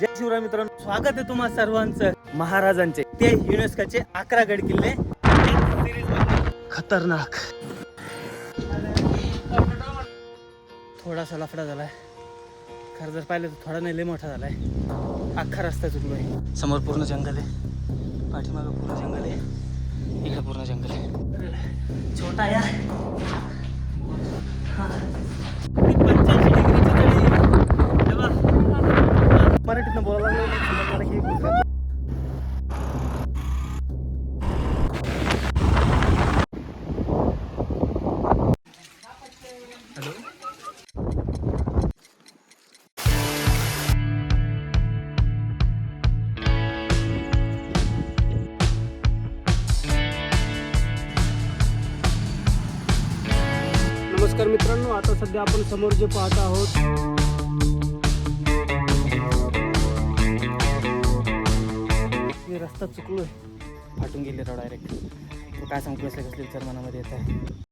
जय शिवराय मित्रांनो स्वागत आहे तुम्हा सर्वांचं महाराजांचे. ते युनेस्कोचे अकरा गड किल्ले. खतरनाक. थोडासा लफडा झालाय. खरं जर पाहिलं तर थोडा नाही लय मोठा झालाय. अख्खा रस्ता चुकलोय. समोर पूर्ण जंगल आहे. पाठीमागं पूर्ण जंगल आहे. इकडे पूर्ण जंगल आहे. छोटा या. नमस्कार मित्रांनो आता सध्या आपण समोर जे पाहत आहोत रस्ता आहे फाटून गेले राव डायरेक्ट काय सांगतो कसले कसले विचार मनामध्ये येत आहे.